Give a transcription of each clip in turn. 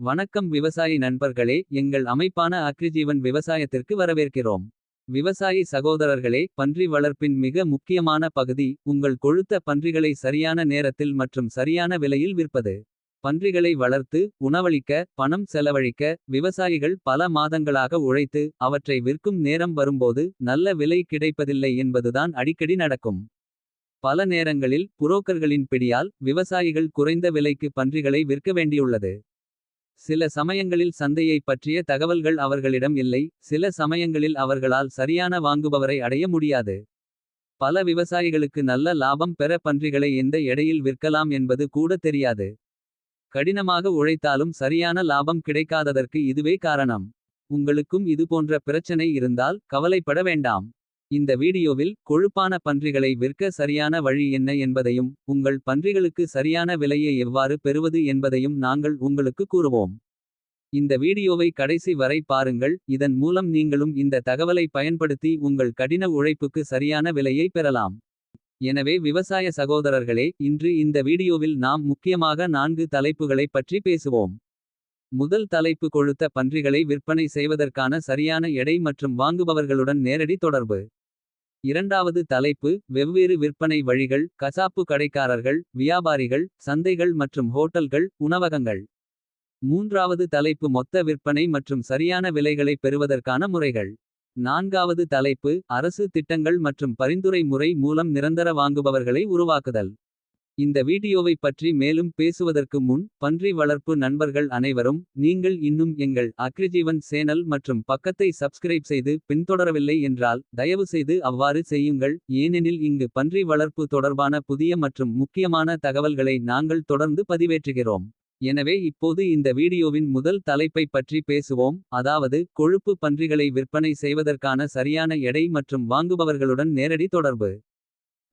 வணக்கம் விவசாயி நண்பர்களே எங்கள் அமைப்பான அக்ரிஜீவன் விவசாயத்திற்கு வரவேற்கிறோம். விவசாயி சகோதரர்களே பன்றி வளர்ப்பின் மிக முக்கியமான பகுதி. உங்கள் கொழுத்த பன்றிகளை சரியான நேரத்தில் மற்றும் சரியான விலையில் விற்பது. பன்றிகளை வளர்த்து உணவளிக்க பணம் செலவழிக்க. விவசாயிகள் பல மாதங்களாக உழைத்து அவற்றை விற்கும் நேரம் வரும்போது. நல்ல விலை கிடைப்பதில்லை என்பதுதான் அடிக்கடி நடக்கும். பல நேரங்களில் புரோக்கர்களின் பிடியால் விவசாயிகள் குறைந்த விலைக்கு பன்றிகளை விற்க வேண்டியுள்ளது. சில சமயங்களில் சந்தையைப் பற்றிய தகவல்கள் அவர்களிடம் இல்லை. சில சமயங்களில் அவர்களால் சரியான வாங்குபவரை அடைய முடியாது. பல விவசாயிகளுக்கு நல்ல லாபம் பெற பன்றிகளை எந்த எடையில் விற்கலாம் என்பது கூட தெரியாது. கடினமாக உழைத்தாலும் சரியான லாபம் கிடைக்காததற்கு இதுவே காரணம். உங்களுக்கும் இதுபோன்ற பிரச்சனை இருந்தால் கவலைப்பட வேண்டாம். இந்த வீடியோவில் கொழுப்பான பன்றிகளை விற்க சரியான வழி என்ன என்பதையும். உங்கள் பன்றிகளுக்கு சரியான விலையை எவ்வாறு பெறுவது என்பதையும் நாங்கள் உங்களுக்கு கூறுவோம். இந்த வீடியோவை கடைசி வரை பாருங்கள் இதன் மூலம் நீங்களும் இந்த தகவலை பயன்படுத்தி உங்கள் கடின உழைப்புக்கு சரியான விலையை பெறலாம். எனவே விவசாய சகோதரர்களே இன்று இந்த வீடியோவில் நாம் முக்கியமாக நான்கு தலைப்புகளைப் பற்றி பேசுவோம். முதல் தலைப்பு கொழுத்த பன்றிகளை விற்பனை செய்வதற்கான சரியான எடை மற்றும் வாங்குபவர்களுடன் நேரடி தொடர்பு. இரண்டாவது தலைப்பு வெவ்வேறு விற்பனை வழிகள் கசாப்பு கடைக்காரர்கள். வியாபாரிகள் சந்தைகள் மற்றும் ஹோட்டல்கள் உணவகங்கள். மூன்றாவது தலைப்பு மொத்த விற்பனை மற்றும் சரியான விலைகளைப் பெறுவதற்கான முறைகள். நான்காவது தலைப்பு அரசு திட்டங்கள் மற்றும் பரிந்துரை முறை மூலம் நிரந்தர வாங்குபவர்களை உருவாக்குதல். இந்த வீடியோவைப் பற்றி மேலும் பேசுவதற்கு முன் பன்றி வளர்ப்பு நண்பர்கள் அனைவரும். நீங்கள் இன்னும் எங்கள் அக்ரிஜீவன் சேனல் மற்றும் பக்கத்தை சப்ஸ்கிரைப் செய்து. பின்தொடரவில்லை என்றால் தயவு செய்து அவ்வாறு செய்யுங்கள். ஏனெனில் இங்கு பன்றி வளர்ப்பு தொடர்பான புதிய மற்றும் முக்கியமான தகவல்களை நாங்கள் தொடர்ந்து பதிவேற்றுகிறோம். எனவே இப்போது இந்த வீடியோவின் முதல் தலைப்பைப் பற்றி பேசுவோம். அதாவது கொழுப்பு பன்றிகளை விற்பனை செய்வதற்கான சரியான எடை மற்றும் வாங்குபவர்களுடன் நேரடி தொடர்பு.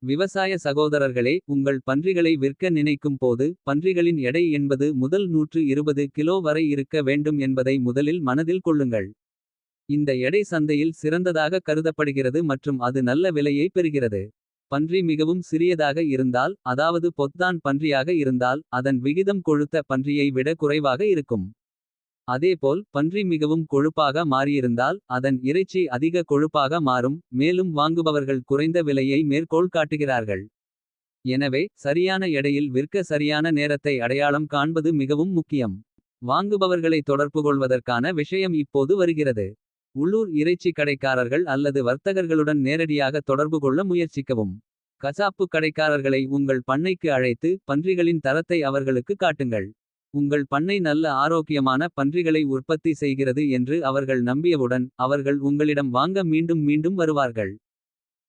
விவசாய சகோதரர்களே உங்கள் பன்றிகளை விற்க நினைக்கும் போது. பன்றிகளின் எடை என்பது முதல் 120 கிலோ வரை இருக்க வேண்டும் என்பதை முதலில் மனதில் கொள்ளுங்கள். இந்த எடை சந்தையில் சிறந்ததாக கருதப்படுகிறது மற்றும் அது நல்ல விலையை பெறுகிறது. பன்றி மிகவும் சிறியதாக இருந்தால் அதாவது பொத்தான் பன்றியாக இருந்தால். அதன் விகிதம் கொழுத்த பன்றியை விட குறைவாக இருக்கும். அதேபோல் பன்றி மிகவும் கொழுப்பாக மாறியிருந்தால். அதன் இறைச்சி அதிக கொழுப்பாக மாறும் மேலும் வாங்குபவர்கள் குறைந்த விலையை மேற்கோள் காட்டுகிறார்கள். எனவே சரியான எடையில் விற்க சரியான நேரத்தை அடையாளம் காண்பது மிகவும் முக்கியம். வாங்குபவர்களை தொடர்புகொள்வதற்கான விஷயம் இப்போது வருகிறது. உள்ளூர் இறைச்சி கடைக்காரர்கள் அல்லது வர்த்தகர்களுடன் நேரடியாக தொடர்பு கொள்ள முயற்சிக்கவும். கசாப்பு கடைக்காரர்களை உங்கள் பண்ணைக்கு அழைத்து பன்றிகளின் தரத்தை அவர்களுக்கு காட்டுங்கள். உங்கள் பண்ணை நல்ல ஆரோக்கியமான பன்றிகளை உற்பத்தி செய்கிறது என்று அவர்கள் நம்பியவுடன். அவர்கள் உங்களிடம் வாங்க மீண்டும் மீண்டும் வருவார்கள்.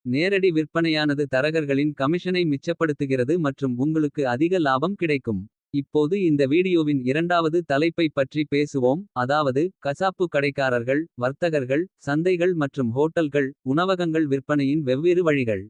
நேரடி விற்பனையானது தரகர்களின் கமிஷனை மிச்சப்படுத்துகிறது மற்றும் உங்களுக்கு அதிக லாபம் கிடைக்கும். இப்போது இந்த வீடியோவின் இரண்டாவது தலைப்பைப் பற்றி பேசுவோம். அதாவது கசாப்பு கடைக்காரர்கள் வர்த்தகர்கள் சந்தைகள் மற்றும் ஹோட்டல்கள். உணவகங்கள் விற்பனையின் வெவ்வேறு வழிகள்.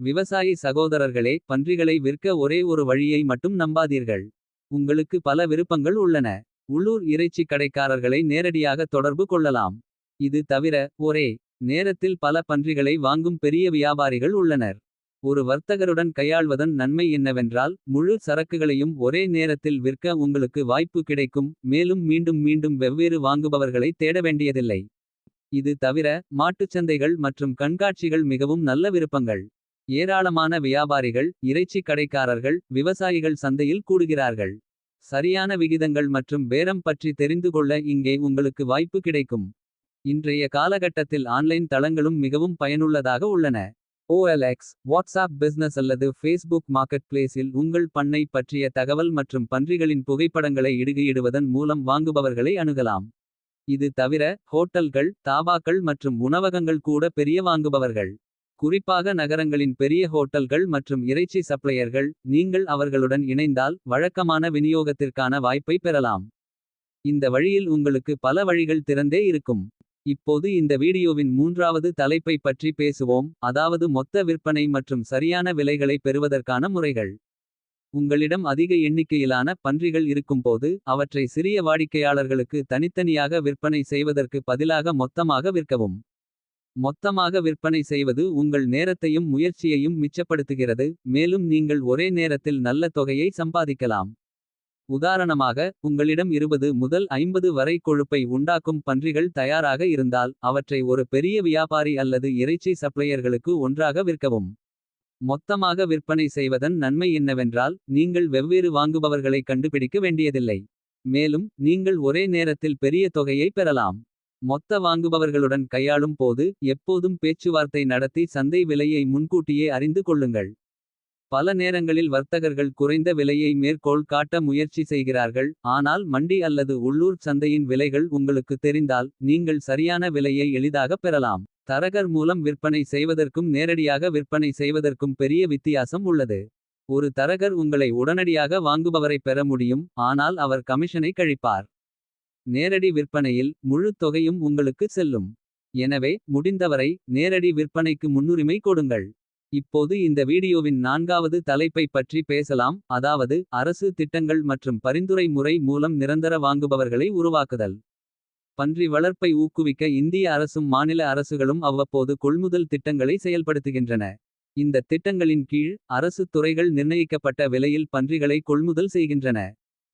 விவசாயி சகோதரர்களே பன்றிகளை விற்க ஒரே ஒரு வழியை மட்டும் நம்பாதீர்கள். உங்களுக்கு பல விருப்பங்கள் உள்ளன. உள்ளூர் இறைச்சி கடைக்காரர்களை நேரடியாக தொடர்பு கொள்ளலாம். இது தவிர ஒரே நேரத்தில் பல பன்றிகளை வாங்கும் பெரிய வியாபாரிகள் உள்ளனர். ஒரு வர்த்தகருடன் கையாள்வதன் நன்மை என்னவென்றால். முழு சரக்குகளையும் ஒரே நேரத்தில் விற்க உங்களுக்கு வாய்ப்பு கிடைக்கும். மேலும் மீண்டும் மீண்டும் வெவ்வேறு வாங்குபவர்களை தேட வேண்டியதில்லை. இது தவிர மாட்டுச்சந்தைகள் மற்றும் கண்காட்சிகள் மிகவும் நல்ல விருப்பங்கள். ஏராளமான வியாபாரிகள் இறைச்சி கடைக்காரர்கள் விவசாயிகள் சந்தையில் கூடுகிறார்கள். சரியான விகிதங்கள் மற்றும் பேரம் பற்றி தெரிந்து கொள்ள இங்கே உங்களுக்கு வாய்ப்பு கிடைக்கும். இன்றைய காலகட்டத்தில் ஆன்லைன் தளங்களும் மிகவும் பயனுள்ளதாக உள்ளன. ஓஎல்எக்ஸ் வாட்ஸ்ஆப் பிசினஸ் அல்லது ஃபேஸ்புக் மார்க்கெட் பிளேஸில் உங்கள் பண்ணை பற்றிய தகவல் மற்றும் பன்றிகளின் புகைப்படங்களை இடுகையிடுவதன் மூலம் வாங்குபவர்களை அணுகலாம். இது தவிர ஹோட்டல்கள் தாபாக்கள் மற்றும் உணவகங்கள் கூட பெரிய வாங்குபவர்கள். குறிப்பாக நகரங்களின் பெரிய ஹோட்டல்கள் மற்றும் இறைச்சி சப்ளையர்கள். நீங்கள் அவர்களுடன் இணைந்தால் வழக்கமான விநியோகத்திற்கான வாய்ப்பை பெறலாம். இந்த வழியில் உங்களுக்கு பல வழிகள் திறந்தே இருக்கும். இப்போது இந்த வீடியோவின் மூன்றாவது தலைப்பைப் பற்றி பேசுவோம். அதாவது மொத்த விற்பனை மற்றும் சரியான விலைகளை பெறுவதற்கான முறைகள். உங்களிடம் அதிக எண்ணிக்கையிலான பன்றிகள் இருக்கும்போது. அவற்றை சிறிய வாடிக்கையாளர்களுக்கு தனித்தனியாக விற்பனை செய்வதற்கு பதிலாக மொத்தமாக விற்கவும். மொத்தமாக விற்பனை செய்வது உங்கள் நேரத்தையும் முயற்சியையும் மிச்சப்படுத்துகிறது. மேலும் நீங்கள் ஒரே நேரத்தில் நல்ல தொகையை சம்பாதிக்கலாம். உதாரணமாக உங்களிடம் 20 முதல் 50 வரை கொழுப்பை உண்டாக்கும் பன்றிகள் தயாராக இருந்தால். அவற்றை ஒரு பெரிய வியாபாரி அல்லது இறைச்சி சப்ளையர்களுக்கு ஒன்றாக விற்கவும். மொத்தமாக விற்பனை செய்வதன் நன்மை என்னவென்றால். நீங்கள் வெவ்வேறு வாங்குபவர்களை கண்டுபிடிக்க வேண்டியதில்லை. மேலும் நீங்கள் ஒரே நேரத்தில் பெரிய தொகையை பெறலாம். மொத்த வாங்குபவர்களுடன் கையாளும் போது. எப்போதும் பேச்சுவார்த்தை நடத்தி சந்தை விலையை முன்கூட்டியே அறிந்து கொள்ளுங்கள். பல நேரங்களில் வர்த்தகர்கள் குறைந்த விலையை மேற்கோள் காட்ட முயற்சி செய்கிறார்கள். ஆனால் மண்டி அல்லது உள்ளூர் சந்தையின் விலைகள் உங்களுக்கு தெரிந்தால். நீங்கள் சரியான விலையை எளிதாகப் பெறலாம். தரகர் மூலம் விற்பனை செய்வதற்கும் நேரடியாக விற்பனை செய்வதற்கும் பெரிய வித்தியாசம் உள்ளது. ஒரு தரகர் உங்களை உடனடியாக வாங்குபவரைப் பெற முடியும். ஆனால் அவர் கமிஷனை கழிப்பார். நேரடி விற்பனையில் முழு தொகையும் உங்களுக்கு செல்லும். எனவே முடிந்தவரை நேரடி விற்பனைக்கு முன்னுரிமை கொடுங்கள். இப்போது இந்த வீடியோவின் நான்காவது தலைப்பைப் பற்றி பேசலாம். அதாவது அரசு திட்டங்கள் மற்றும் பரிந்துரை முறை மூலம் நிரந்தர வாங்குபவர்களை உருவாக்குதல். பன்றி வளர்ப்பை ஊக்குவிக்க இந்திய அரசும் மாநில அரசுகளும் அவ்வப்போது கொள்முதல் திட்டங்களை செயல்படுத்துகின்றன. இந்த திட்டங்களின் கீழ் அரசு துறைகள் நிர்ணயிக்கப்பட்ட விலையில் பன்றிகளை கொள்முதல் செய்கின்றன.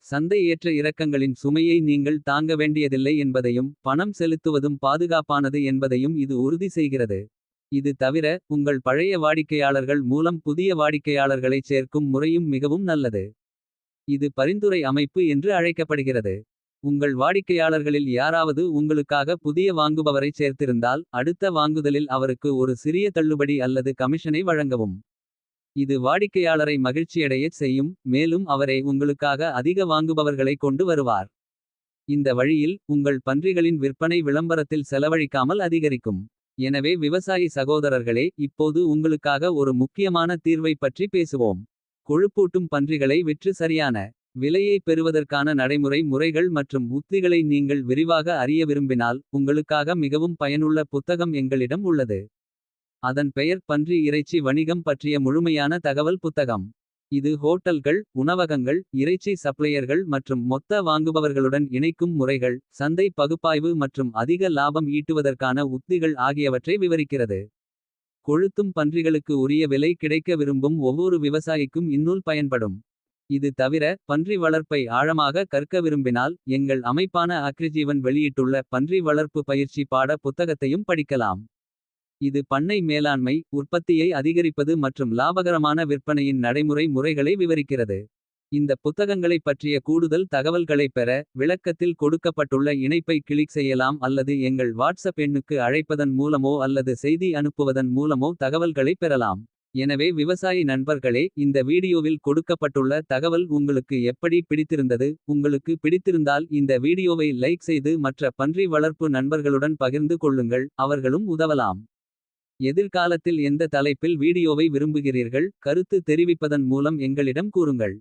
சந்தை ஏற்ற இறக்கங்களின் சுமையை நீங்கள் தாங்க வேண்டியதில்லை என்பதையும். பணம் செலுத்துவதும் பாதுகாப்பானது என்பதையும் இது உறுதி செய்கிறது. இது தவிர உங்கள் பழைய வாடிக்கையாளர்கள் மூலம் புதிய வாடிக்கையாளர்களைச் சேர்க்கும் முறையும் மிகவும் நல்லது. இது பரிந்துரை அமைப்பு என்று அழைக்கப்படுகிறது. உங்கள் வாடிக்கையாளர்களில் யாராவது உங்களுக்காக புதிய வாங்குபவரைச் சேர்த்திருந்தால். அடுத்த வாங்குதலில் அவருக்கு ஒரு சிறிய தள்ளுபடி அல்லது கமிஷனை வழங்கவும். இது வாடிக்கையாளரை மகிழ்ச்சியடையச் செய்யும். மேலும் அவரை உங்களுக்காக அதிக வாங்குபவர்களை கொண்டு வருவார். இந்த வழியில் உங்கள் பன்றிகளின் விற்பனை விளம்பரத்தில் செலவழிக்காமல் அதிகரிக்கும். எனவே விவசாயி சகோதரர்களே இப்போது உங்களுக்காக ஒரு முக்கியமான தீர்வைப் பற்றி பேசுவோம். கொழுப்பூட்டும் பன்றிகளை விற்று சரியான விலையை பெறுவதற்கான நடைமுறை முறைகள் மற்றும் உத்திகளை நீங்கள் விரிவாக அறிய விரும்பினால். உங்களுக்காக மிகவும் பயனுள்ள புத்தகம் எங்களிடம் உள்ளது. அதன் பெயர் பன்றி இறைச்சி வணிகம் பற்றிய முழுமையான தகவல் புத்தகம். இது ஹோட்டல்கள் உணவகங்கள் இறைச்சி சப்ளையர்கள் மற்றும் மொத்த வாங்குபவர்களுடன் இணைக்கும் முறைகள். சந்தை பகுப்பாய்வு மற்றும் அதிக லாபம் ஈட்டுவதற்கான உத்திகள் ஆகியவற்றை விவரிக்கிறது. கொழுத்தும் பன்றிகளுக்கு உரிய விலை கிடைக்க விரும்பும் ஒவ்வொரு விவசாயிக்கும் இந்நூல் பயன்படும். இது தவிர பன்றி வளர்ப்பை ஆழமாக கற்க விரும்பினால். எங்கள் அமைப்பான அக்ரிஜீவன் வெளியிட்டுள்ள பன்றி வளர்ப்பு பயிற்சி பாட புத்தகத்தையும் படிக்கலாம். இது பண்ணை மேலாண்மை உற்பத்தியை அதிகரிப்பது மற்றும் லாபகரமான விற்பனையின் நடைமுறை முறைகளை விவரிக்கிறது. இந்த புத்தகங்களைப் பற்றிய கூடுதல் தகவல்களைப் பெற. விளக்கத்தில் கொடுக்கப்பட்டுள்ள இணைப்பை கிளிக் செய்யலாம் அல்லது எங்கள் வாட்ஸ்அப் எண்ணுக்கு அழைப்பதன் மூலமோ அல்லது செய்தி அனுப்புவதன் மூலமோ தகவல்களைப் பெறலாம். எனவே விவசாயி நண்பர்களே இந்த வீடியோவில் கொடுக்கப்பட்டுள்ள தகவல் உங்களுக்கு எப்படி பிடித்திருந்தது. உங்களுக்கு பிடித்திருந்தால் இந்த வீடியோவை லைக் செய்து மற்ற பன்றி வளர்ப்பு நண்பர்களுடன் பகிர்ந்து கொள்ளுங்கள். அவர்களும் உதவலாம். எதிர்காலத்தில் எந்த தலைப்பில் வீடியோவை விரும்புகிறீர்கள். கருத்து தெரிவிப்பதன் மூலம் எங்களிடம் கூறுங்கள்.